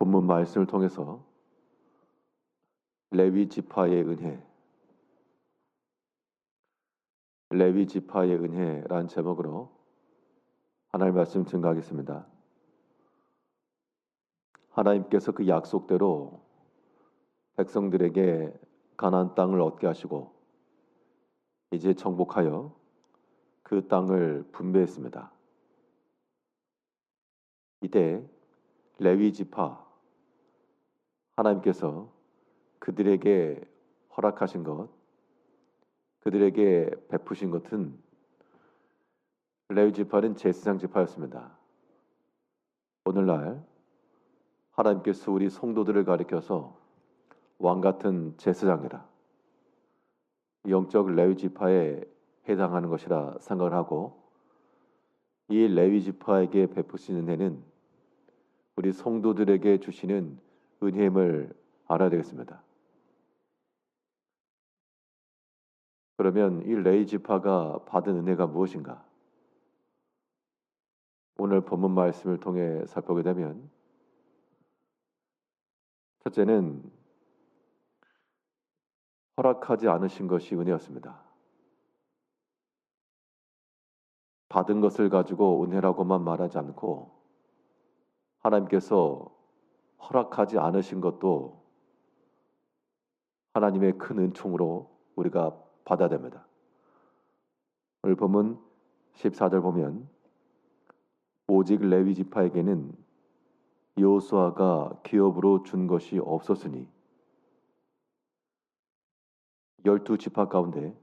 본문 말씀을 통해서 레위 지파의 은혜, 레위 지파의 은혜란 제목으로 하나님 말씀 증가하겠습니다. 하나님께서 그 약속대로 백성들에게 가나안 땅을 얻게 하시고 이제 정복하여 그 땅을 분배했습니다. 이때 레위 지파 하나님께서 그들에게 허락하신 것, 그들에게 베푸신 것은 레위 지파는 제사장 지파였습니다. 오늘날 하나님께서 우리 성도들을 가리켜서 왕 같은 제사장이라 영적 레위 지파에 해당하는 것이라 생각을 하고 이 레위 지파에게 베푸시는 은혜는 우리 성도들에게 주시는 은혜임을 알아야 되겠습니다. 그러면 이 레위 지파가 받은 은혜가 무엇인가? 오늘 본문 말씀을 통해 살펴보게 되면 첫째는 허락하지 않으신 것이 은혜였습니다. 받은 것을 가지고 은혜라고만 말하지 않고 하나님께서 허락하지 않으신 것도 하나님의 큰 은총으로 우리가 받아야 됩니다. 오늘 보면 14절 보면 오직 레위 지파에게는 여호수아가 기업으로 준 것이 없었으니 열두 지파 가운데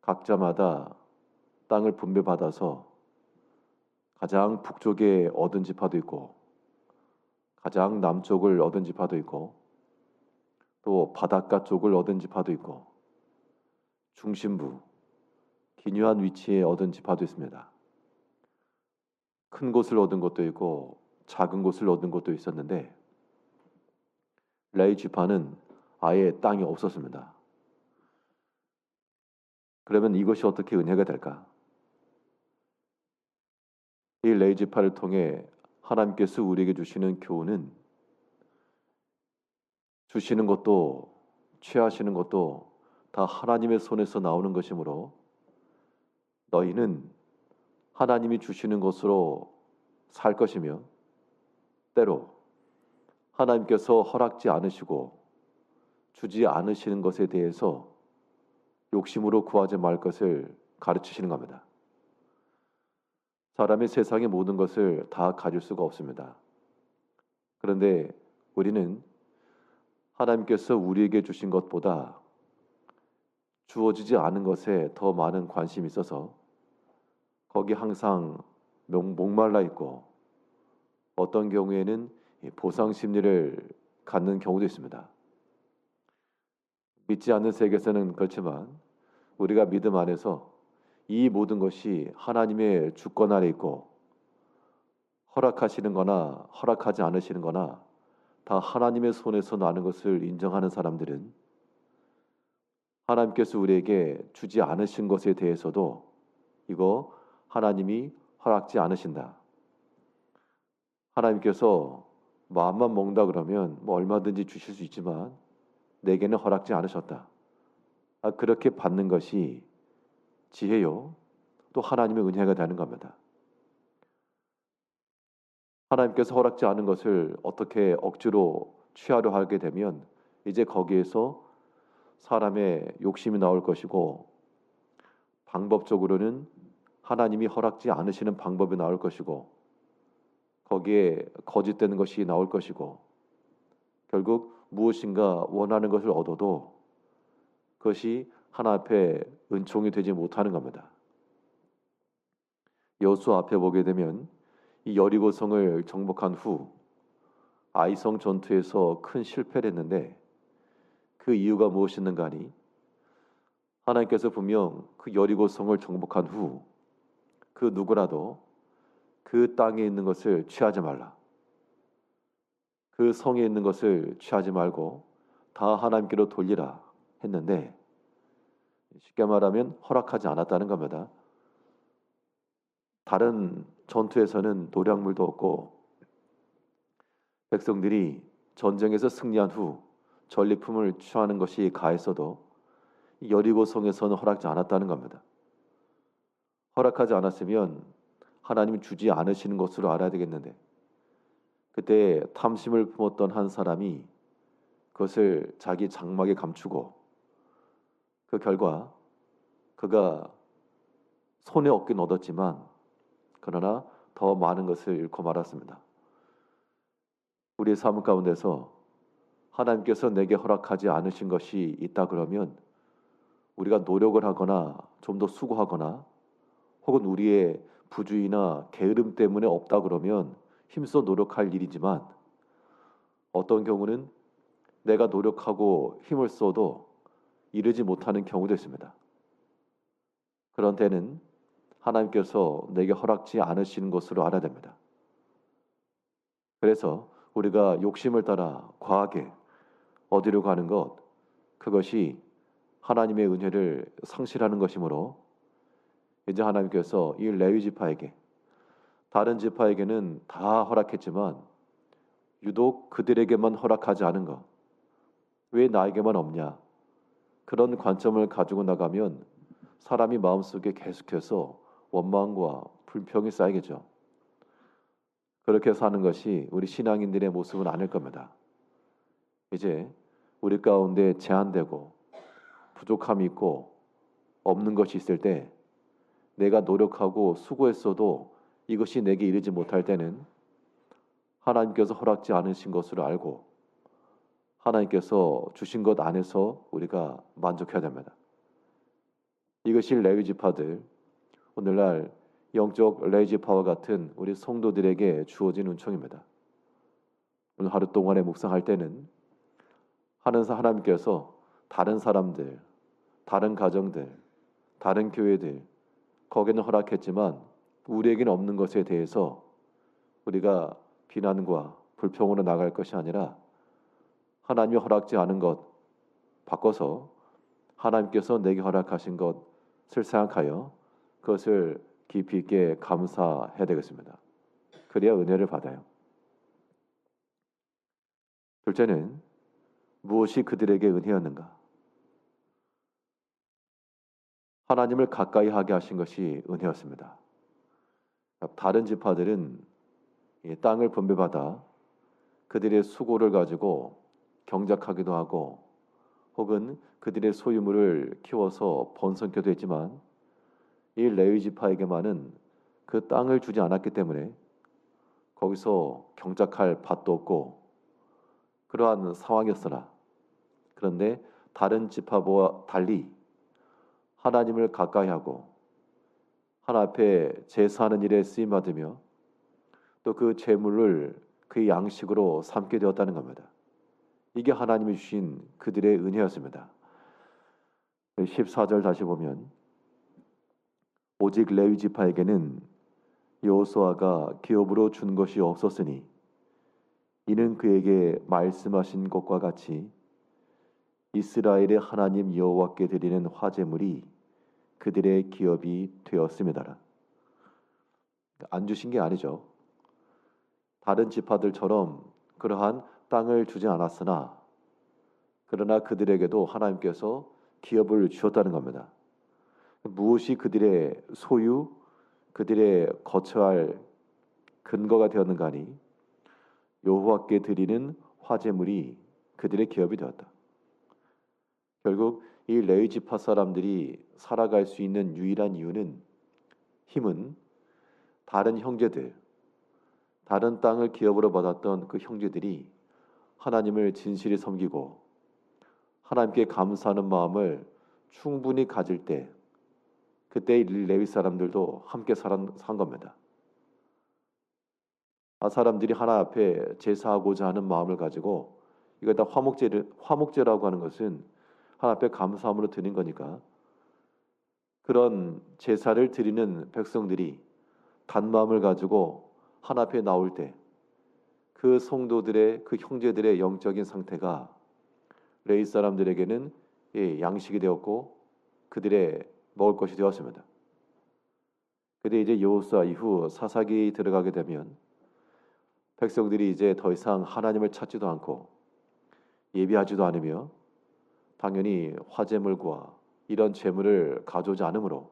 각자마다 땅을 분배받아서 가장 북쪽에 얻은 지파도 있고 가장 남쪽을 얻은 지파도 있고 또 바닷가 쪽을 얻은 지파도 있고 중심부 기묘한 위치에 얻은 지파도 있습니다. 큰 곳을 얻은 것도 있고 작은 곳을 얻은 것도 있었는데 레이 지파는 아예 땅이 없었습니다. 그러면 이것이 어떻게 은혜가 될까? 이 레이 지파를 통해 하나님께서 우리에게 주시는 교훈은 주시는 것도 취하시는 것도 다 하나님의 손에서 나오는 것이므로 너희는 하나님이 주시는 것으로 살 것이며 때로 하나님께서 허락지 않으시고 주지 않으시는 것에 대해서 욕심으로 구하지 말 것을 가르치시는 겁니다. 사람이 세상의 모든 것을 다 가질 수가 없습니다. 그런데 우리는 하나님께서 우리에게 주신 것보다 주어지지 않은 것에 더 많은 관심이 있어서 거기 항상 목말라 있고 어떤 경우에는 보상 심리를 갖는 경우도 있습니다. 믿지 않는 세계에서는 그렇지만 우리가 믿음 안에서 이 모든 것이 하나님의 주권 아래 있고 허락하시는 거나 허락하지 않으시는 거나 다 하나님의 손에서 나는 것을 인정하는 사람들은 하나님께서 우리에게 주지 않으신 것에 대해서도 이거 하나님이 허락지 않으신다. 하나님께서 마음만 먹는다 그러면 뭐 얼마든지 주실 수 있지만 내게는 허락지 않으셨다. 아, 그렇게 받는 것이 지혜요. 또 하나님의 은혜가 되는 겁니다. 하나님께서 허락지 않은 것을 어떻게 억지로 취하려 하게 되면 이제 거기에서 사람의 욕심이 나올 것이고 방법적으로는 하나님이 허락지 않으시는 방법이 나올 것이고 거기에 거짓되는 것이 나올 것이고 결국 무엇인가 원하는 것을 얻어도 그것이 하나 앞에 은총이 되지 못하는 겁니다. 여수 앞에 보게 되면 이 여리고성을 정복한 후 아이성 전투에서 큰 실패를 했는데 그 이유가 무엇이었는가 하니 하나님께서 분명 그 여리고성을 정복한 후 그 누구라도 그 땅에 있는 것을 취하지 말라. 그 성에 있는 것을 취하지 말고 다 하나님께로 돌리라 했는데 쉽게 말하면 허락하지 않았다는 겁니다. 다른 전투에서는 노량물도 없고 백성들이 전쟁에서 승리한 후 전리품을 취하는 것이 가했어도 이 여리고 성에서는 허락지 않았다는 겁니다. 허락하지 않았으면 하나님이 주지 않으시는 것으로 알아야 되겠는데 그때 탐심을 품었던 한 사람이 그것을 자기 장막에 감추고 그 결과 그가 손에 얻긴 얻었지만 그러나 더 많은 것을 잃고 말았습니다. 우리의 삶 가운데서 하나님께서 내게 허락하지 않으신 것이 있다 그러면 우리가 노력을 하거나 좀 더 수고하거나 혹은 우리의 부주의나 게으름 때문에 없다 그러면 힘써 노력할 일이지만 어떤 경우는 내가 노력하고 힘을 써도 이르지 못하는 경우도 있습니다. 그런 때는 하나님께서 내게 허락지 않으시는 것으로 알아야 됩니다. 그래서 우리가 욕심을 따라 과하게 어디로 가는 것 그것이 하나님의 은혜를 상실하는 것이므로 이제 하나님께서 이 레위 지파에게 다른 지파에게는 다 허락했지만 유독 그들에게만 허락하지 않은 것. 왜 나에게만 없냐? 그런 관점을 가지고 나가면 사람이 마음속에 계속해서 원망과 불평이 쌓이겠죠. 그렇게 사는 것이 우리 신앙인들의 모습은 아닐 겁니다. 이제 우리 가운데 제한되고 부족함이 있고 없는 것이 있을 때 내가 노력하고 수고했어도 이것이 내게 이르지 못할 때는 하나님께서 허락지 않으신 것으로 알고 하나님께서 주신 것 안에서 우리가 만족해야 됩니다. 이것이 레위 지파들 오늘날 영적 레위 지파와 같은 우리 성도들에게 주어진 은총입니다. 오늘 하루 동안에 묵상할 때는 하는 하나님께서 다른 사람들, 다른 가정들, 다른 교회들 거기는 허락했지만 우리에게는 없는 것에 대해서 우리가 비난과 불평으로 나갈 것이 아니라 하나님이 허락지 않은 것 바꿔서 하나님께서 내게 허락하신 것을 생각하여 그것을 깊이 있게 감사해야 되겠습니다. 그래야 은혜를 받아요. 둘째는 무엇이 그들에게 은혜였는가? 하나님을 가까이 하게 하신 것이 은혜였습니다. 다른 지파들은 땅을 분배받아 그들의 수고를 가지고 경작하기도 하고 혹은 그들의 소유물을 키워서 번성케도 했지만 이 레위 지파에게만은 그 땅을 주지 않았기 때문에 거기서 경작할 밭도 없고 그러한 상황이었으나 그런데 다른 지파보와 달리 하나님을 가까이하고 하나 앞에 제사하는 일에 쓰임 받으며 또그 재물을 그 양식으로 삼게 되었다는 겁니다. 이게 하나님이 주신 그들의 은혜였습니다. 14절 다시 보면 오직 레위 지파에게는 여호수아가 기업으로 준 것이 없었으니 이는 그에게 말씀하신 것과 같이 이스라엘의 하나님 여호와께 드리는 화제물이 그들의 기업이 되었습니다라. 안 주신 게 아니죠. 다른 지파들처럼 그러한 땅을 주지 않았으나 그러나 그들에게도 하나님께서 기업을 주셨다는 겁니다. 무엇이 그들의 소유, 그들의 거처할 근거가 되었는가니 여호와께 드리는 화제물이 그들의 기업이 되었다. 결국 이 레위 지파 사람들이 살아갈 수 있는 유일한 이유는 힘은 다른 형제들, 다른 땅을 기업으로 받았던 그 형제들이 하나님을 진실히 섬기고 하나님께 감사하는 마음을 충분히 가질 때 그때 레위 사람들도 함께 산 겁니다. 아 사람들이 하나 앞에 제사하고자 하는 마음을 가지고 이거 다 화목제를 화목제라고 하는 것은 하나 앞에 감사함으로 드린 거니까 그런 제사를 드리는 백성들이 단 마음을 가지고 하나 앞에 나올 때 그 성도들의 그 형제들의 영적인 상태가 레이 사람들에게는 예, 양식이 되었고 그들의 먹을 것이 되었습니다. 근데 이제 여호수아 이후 사사기 들어가게 되면 백성들이 이제 더 이상 하나님을 찾지도 않고 예비하지도 않으며 당연히 화재물과 이런 재물을 가져오지 않으므로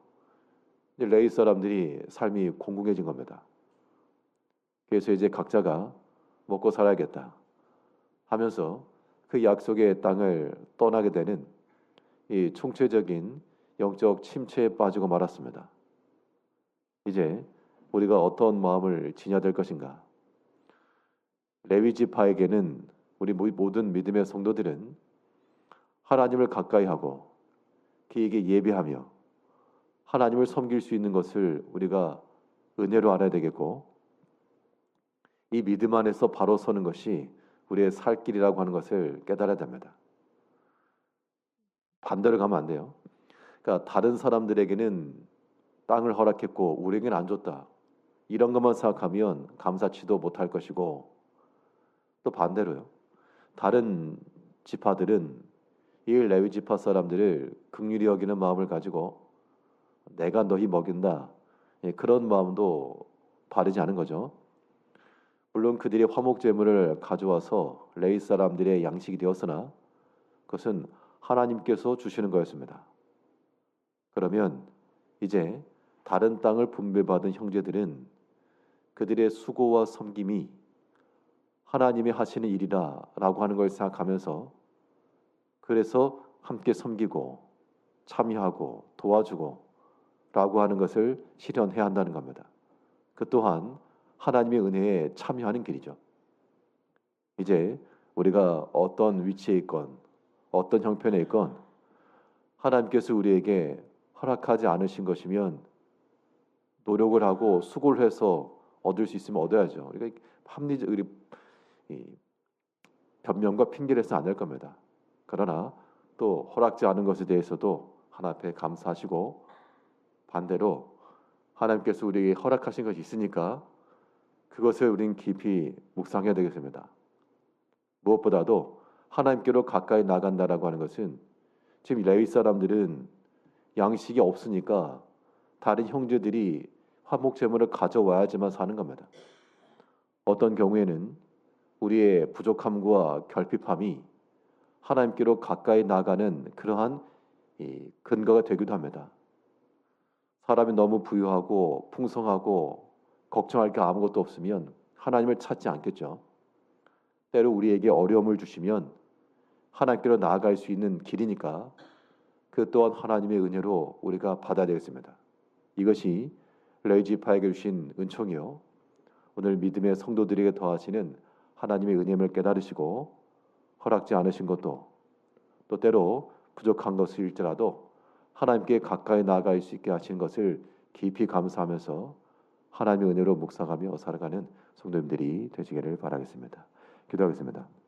레위 사람들이 삶이 공공해진 겁니다. 그래서 이제 각자가 먹고 살아야겠다 하면서 그 약속의 땅을 떠나게 되는 이 총체적인 영적 침체에 빠지고 말았습니다. 이제 우리가 어떤 마음을 지녀야 될 것인가? 레위 지파에게는 우리 모든 믿음의 성도들은 하나님을 가까이 하고 그에게 예배하며 하나님을 섬길 수 있는 것을 우리가 은혜로 알아야 되겠고 이 믿음 안에서 바로 서는 것이 우리의 살 길이라고 하는 것을 깨달아야 됩니다. 반대로 가면 안 돼요. 그러니까 다른 사람들에게는 땅을 허락했고 우리에게는 안 줬다. 이런 것만 생각하면 감사치도 못할 것이고 또 반대로요. 다른 지파들은 이 레위 지파 사람들을 극률히 여기는 마음을 가지고 내가 너희 먹인다 예, 그런 마음도 바르지 않은 거죠. 물론 그들이 화목 제물을 가져와서 레위 사람들의 양식이 되었으나 그것은 하나님께서 주시는 거였습니다. 그러면 이제 다른 땅을 분배받은 형제들은 그들의 수고와 섬김이 하나님이 하시는 일이다라고 하는 걸 생각하면서 그래서 함께 섬기고 참여하고 도와주고 라고 하는 것을 실현해야 한다는 겁니다. 그 또한 하나님의 은혜에 참여하는 길이죠. 이제 우리가 어떤 위치에 있건 어떤 형편에 있건 하나님께서 우리에게 허락하지 않으신 것이면 노력을 하고 수고를 해서 얻을 수 있으면 얻어야죠. 우리가 합리적 우리 변명과 핑계를 해서 안 될 겁니다. 그러나 또 허락지 않은 것에 대해서도 하나 앞에 감사하시고 반대로 하나님께서 우리에게 허락하신 것이 있으니까 그것을 우리는 깊이 묵상해야 되겠습니다. 무엇보다도 하나님께로 가까이 나간다라고 하는 것은 지금 레위 사람들은 양식이 없으니까 다른 형제들이 화목 제물을 가져와야지만 사는 겁니다. 어떤 경우에는 우리의 부족함과 결핍함이 하나님께로 가까이 나가는 그러한 근거가 되기도 합니다. 사람이 너무 부유하고 풍성하고 걱정할 게 아무것도 없으면 하나님을 찾지 않겠죠. 때로 우리에게 어려움을 주시면 하나님께로 나아갈 수 있는 길이니까 그 또한 하나님의 은혜로 우리가 받아야 되겠습니다. 이것이 레이지파에게 주신 은총이요. 오늘 믿음의 성도들에게 더하시는 하나님의 은혜를 깨달으시고 허락지 않으신 것도 또 때로 부족한 것일지라도 하나님께 가까이 나아갈 수 있게 하신 것을 깊이 감사하면서 하나님의 은혜로 묵상하며 살아가는 성도님들이 되시기를 바라겠습니다. 기도하겠습니다.